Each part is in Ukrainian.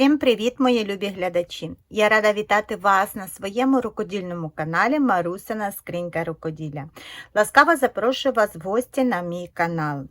Усім привіт, мої любі глядачі! Я рада вітати вас на своєму рукодільному каналі Марусина Скринька Рукоділля. Ласкаво запрошую вас в гості на мій канал.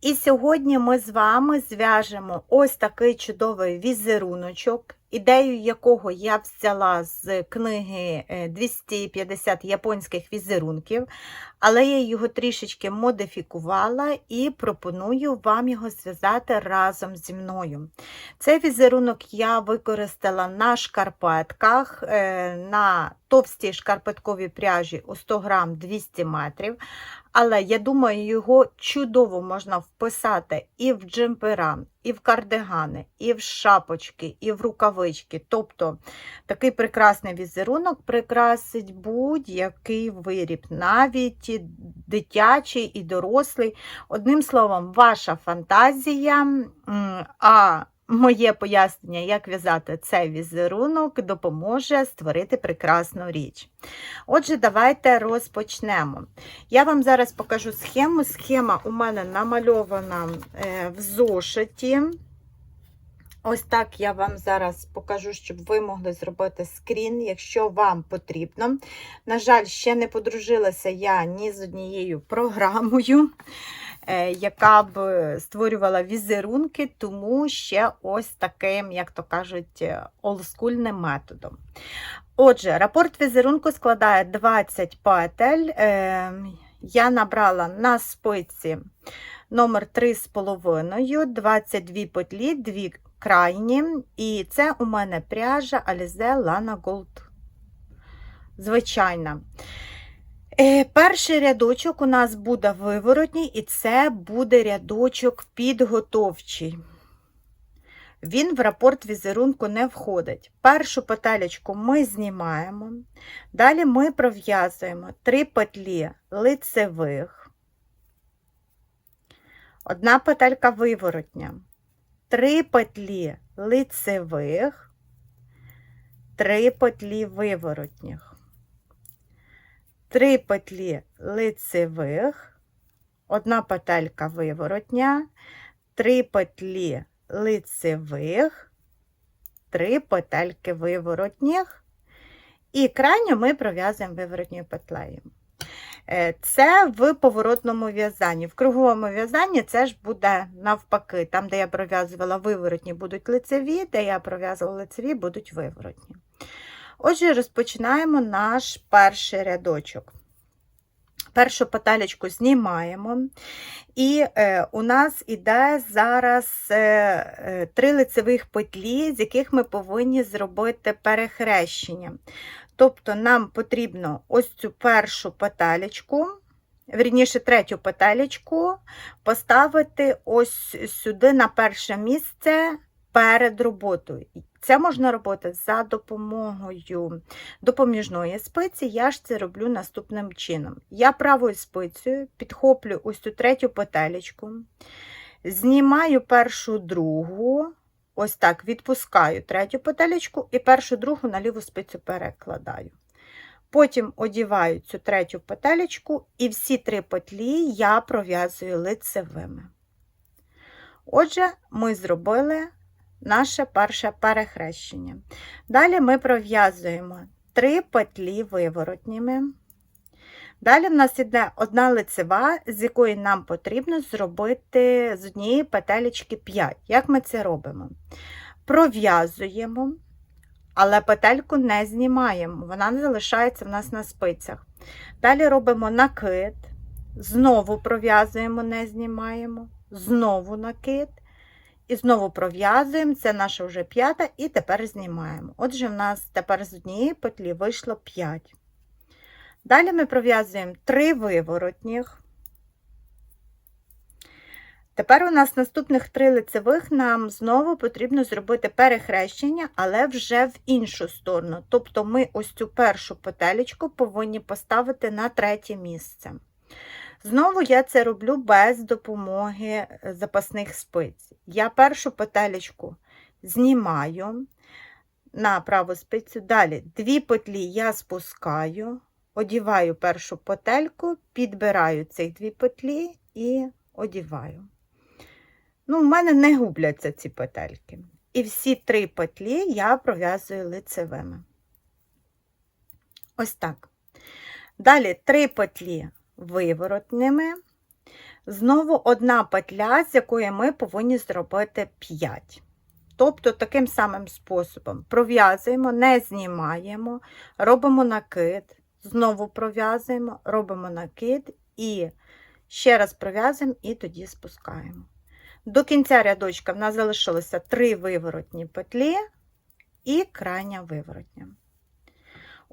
І сьогодні ми з вами зв'яжемо ось такий чудовий візеруночок, ідею якого я взяла з книги е, 250 японських візерунків, але я його трішечки модифікувала і пропоную вам його зв'язати разом зі мною. Цей візерунок я використала на шкарпетках, е, на товстій шкарпетковій пряжі у 100 грам 200 метрів. Але я думаю, його чудово можна вписати і в джемпера, і в кардигани, і в шапочки, і в рукавички. Тобто такий прекрасний візерунок прикрасить будь-який виріб, навіть дитячий і дорослий. Одним словом, ваша фантазія. А моє пояснення, як в'язати цей візерунок, допоможе створити прекрасну річ. Отже, давайте розпочнемо. Я вам зараз покажу схему. Схема у мене намальована е, в зошиті. Ось так я вам зараз покажу, щоб ви могли зробити скрін, якщо вам потрібно. На жаль, ще не подружилася я ні з однією програмою, яка б створювала візерунки, тому ще ось таким, як то кажуть, олдскульним методом. Отже, рапорт візерунку складає 20 петель. Е, Я набрала на спиці номер 3,5, 22 петлі, 2 крайні, і це у мене пряжа Alize Lana Gold. Звичайна. Е, Перший рядочок у нас буде виворотній, і це буде рядочок підготовчий. Він в рапорт візерунку не входить. Першу петелечку ми знімаємо. Далі ми пров'язуємо 3 петлі лицевих, одна петелька виворотня, 3 петлі лицевих, 3 петлі виворотніх, 3 петлі лицевих, одна петелька виворотня, 3 петлі лицевих, 3 петельки виворотніх, і крайню ми пров'язуємо виворотньою петлею. Е, Це в поворотному в'язанні. В круговому в'язанні це ж буде навпаки. Там, де я пров'язувала виворотні, будуть лицеві, де я пров'язувала лицеві, будуть виворотні. Отже, розпочинаємо наш перший рядочок. Першу петелечку знімаємо, і е, у нас іде зараз е, е, три лицевих петлі, з яких ми повинні зробити перехрещення. Тобто нам потрібно ось цю першу петелечку, вірніше третю петелечку, поставити ось сюди на перше місце перед роботою. Це можна робити за допомогою допоміжної спиці. Я ж це роблю наступним чином. Я правою спицею підхоплю ось цю третю петелечку, знімаю першу другу, ось так відпускаю третю петелечку і першу другу на ліву спицю перекладаю. Потім одіваю цю третю петелечку, і всі три петлі я пров'язую лицевими. Отже, ми зробили наше перше перехрещення. Далі ми пров'язуємо три петлі виворотніми. Далі в нас йде одна лицева, з якої нам потрібно зробити з однієї петелечки 5. Як ми це робимо? Пров'язуємо, але петельку не знімаємо, вона залишається в нас на спицях. Далі робимо накид, знову пров'язуємо, не знімаємо, знову накид. І знову пров'язуємо, це наша вже п'ята, і тепер знімаємо. Отже, в нас тепер з однієї петлі вийшло 5. Далі ми пров'язуємо 3 виворотніх. Тепер у нас наступних 3 лицевих нам знову потрібно зробити перехрещення, але вже в іншу сторону. Тобто ми ось цю першу петелечку повинні поставити на третє місце. Знову я це роблю без допомоги запасних спиць. Я першу петелечку знімаю на праву спицю, далі дві петлі я спускаю, одіваю першу петельку, підбираю ці дві петлі і одіваю. Ну, в мене не губляться ці петельки. І всі три петлі я пров'язую лицевими. Ось так. Далі три петлі виворотними. Знову одна петля, з якої ми повинні зробити 5. Тобто, таким самим способом пров'язуємо, не знімаємо, робимо накид, знову пров'язуємо, робимо накид і ще раз пров'язуємо і тоді спускаємо. До кінця рядочка в нас залишилося 3 виворотні петлі і крайня виворотня.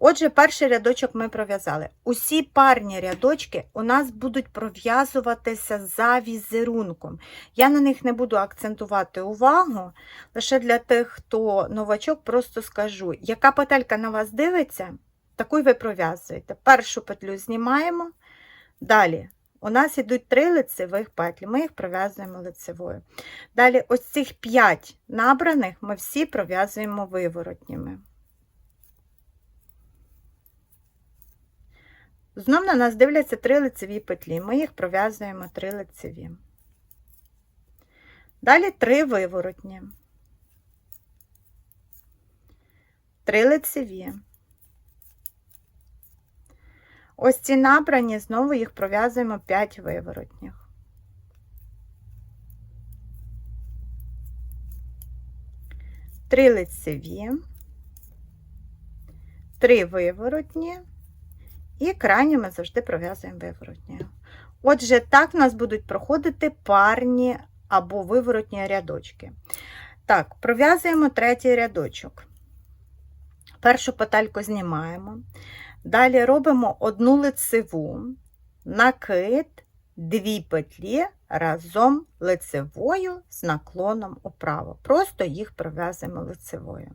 Отже, перший рядочок ми пров'язали. Усі парні рядочки у нас будуть пров'язуватися за візерунком. Я на них не буду акцентувати увагу. Лише для тих, хто новачок, просто скажу, яка петелька на вас дивиться, таку ви пров'язуєте. Першу петлю знімаємо. Далі у нас йдуть три лицевих петлі, ми їх пров'язуємо лицевою. Далі, ось цих 5 набраних ми всі пров'язуємо виворотніми. Знов на нас дивляться три лицеві петлі. Ми їх пров'язуємо три лицеві. Далі три виворотні. Три лицеві. Ось ці набрані, знову їх пров'язуємо 5 виворотніх. Три лицеві, три виворотні. І крайню ми завжди пров'язуємо виворотньою. Отже, так у нас будуть проходити парні або виворотні рядочки. Так, пров'язуємо третій рядочок. Першу петельку знімаємо. Далі робимо одну лицеву, накид, дві петлі разом лицевою з наклоном управо. Просто їх пров'язуємо лицевою.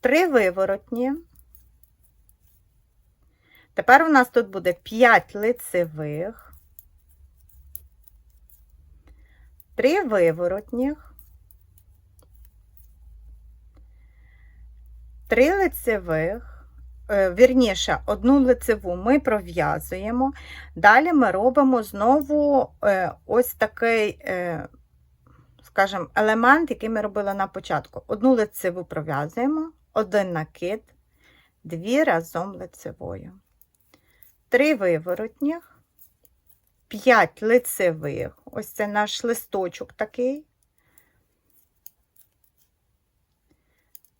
Три виворотні. Тепер у нас тут буде 5 лицевих, 3 виворотніх, 3 лицевих, е, вірніше, одну лицеву ми пров'язуємо. Далі ми робимо знову е, ось такий, е, скажімо, елемент, який ми робили на початку. Одну лицеву пров'язуємо, один накид, дві разом лицевою. 3 виворотніх, 5 лицевих, ось це наш листочок такий,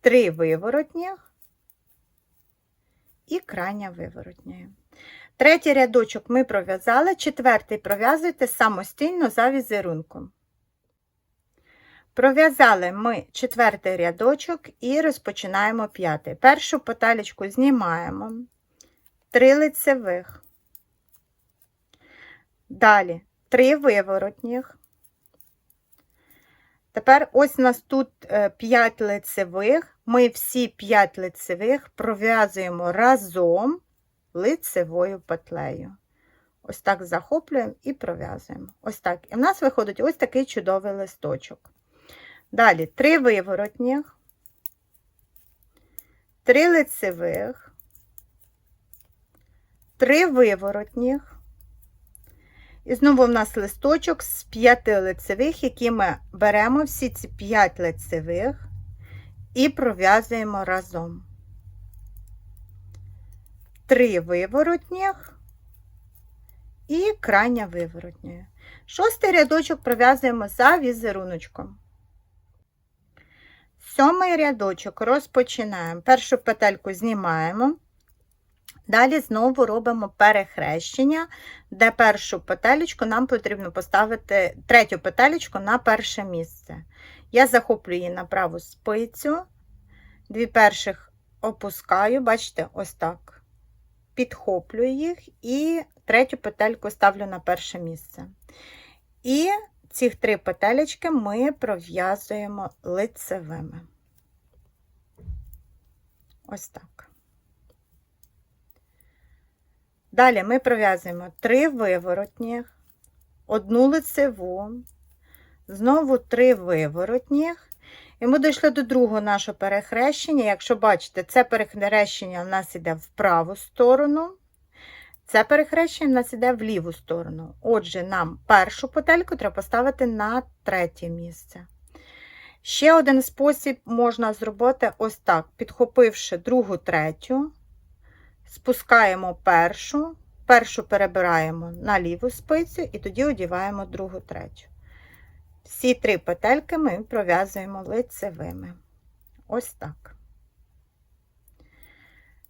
3 виворотніх і крайня виворотня. Третій рядочок ми пров'язали, четвертий пров'язуйте самостійно за візерунком. Пров'язали ми четвертий рядочок і розпочинаємо п'ятий. Першу петелечку знімаємо. 3 лицевих. Далі 3 виворотніх. Тепер ось у нас тут 5 е, лицевих. Ми всі 5 лицевих пров'язуємо разом лицевою петлею. Ось так захоплюємо і пров'язуємо. Ось так. І в нас виходить ось такий чудовий листочок. Далі 3 виворотніх, 3 лицевих. Три виворотніх. І знову в нас листочок з п'яти лицевих, які ми беремо всі ці п'ять лицевих і пров'язуємо разом. Три виворотніх і крайня виворотня. Шостий рядочок пров'язуємо за візеруночком. Сьомий рядочок розпочинаємо. Першу петельку знімаємо. Далі знову робимо перехрещення, де першу петелечку нам потрібно поставити третю петелечку на перше місце. Я захоплюю її на праву спицю, дві перших опускаю, бачите, ось так. Підхоплюю їх і третю петельку ставлю на перше місце. І ці три петелечки ми пров'язуємо лицевими. Ось так. Далі ми пров'язуємо три виворотніх, одну лицеву, знову три виворотніх. І ми дійшли до другого нашого перехрещення. Якщо бачите, це перехрещення у нас йде в праву сторону, це перехрещення у нас йде в ліву сторону. Отже, нам першу петельку треба поставити на третє місце. Ще один спосіб можна зробити ось так: підхопивши другу, третю, спускаємо першу, першу перебираємо на ліву спицю і тоді одіваємо другу, третю. Всі три петельки ми пров'язуємо лицевими. Ось так.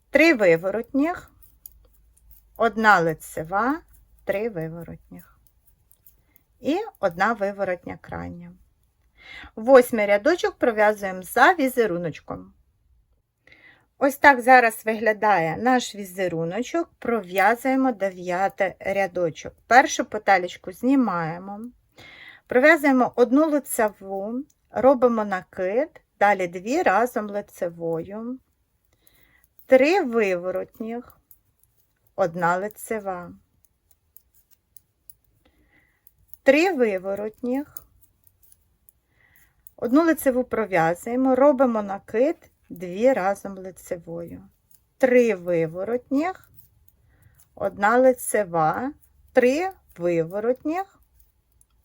Три виворотніх, одна лицева, три виворотніх. І одна виворотня крайня. Восьмий рядочок пров'язуємо за візеруночком. Ось так зараз виглядає наш візеруночок, пров'язуємо дев'ятий рядочок. Першу петелечку знімаємо, пров'язуємо одну лицеву, робимо накид, далі дві разом лицевою, три виворотніх, одна лицева, три виворотніх, Одну лицеву пров'язуємо, робимо накид дві разом лицевою. Три виворотніх, одна лицева, три виворотніх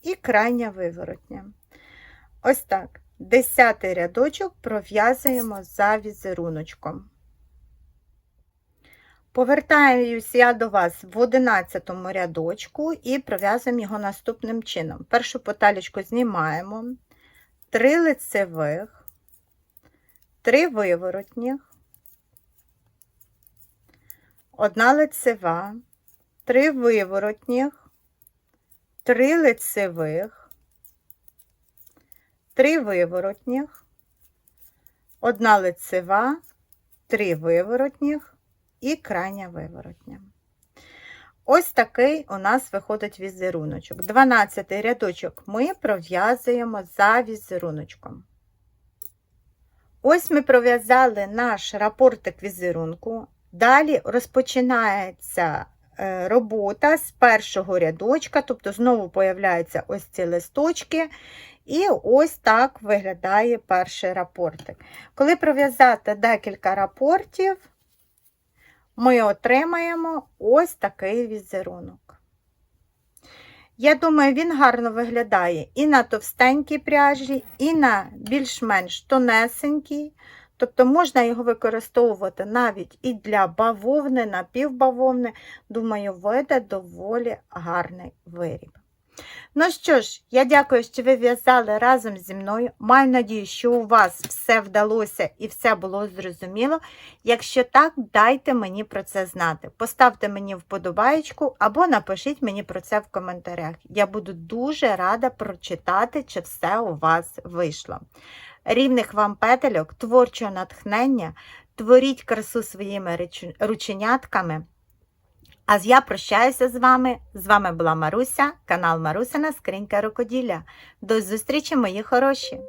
і крайня виворотня. Ось так. Десятий рядочок пров'язуємо за візеруночком. Повертаюсь я до вас в 11 рядочку і пров'язуємо його наступним чином. Першу поталічку знімаємо. 3 лицевих, 3 виворотніх, 1 лицева, 3 виворотніх, 3 лицевих, 3 виворотніх, 1 лицева, 3 виворотніх і крайня виворотня. Ось такий у нас виходить візеруночок. 12 рядочок ми пров'язуємо за візеруночком. Ось ми пров'язали наш рапортик візерунку. Далі розпочинається е, робота з першого рядочка, тобто знову появляються ось ці листочки. І ось так виглядає перший рапортик. Коли пров'язати декілька рапортів, ми отримаємо ось такий візерунок. Я думаю, він гарно виглядає і на товстенькій пряжі, і на більш-менш тонесенькій. Тобто можна його використовувати навіть і для бавовни, напівбавовни. Думаю, вийде доволі гарний виріб. Ну що ж, я дякую, що ви в'язали разом зі мною. Маю надію, що у вас все вдалося і все було зрозуміло. Якщо так, дайте мені про це знати. Поставте мені вподобаєчку або напишіть мені про це в коментарях. Я буду дуже рада прочитати, чи все у вас вийшло. Рівних вам петельок, творчого натхнення, творіть красу своїми рученятками. А я прощаюся з вами. З вами була Маруся, канал Марусина Скринька Рукоділля. До зустрічі, мої хороші!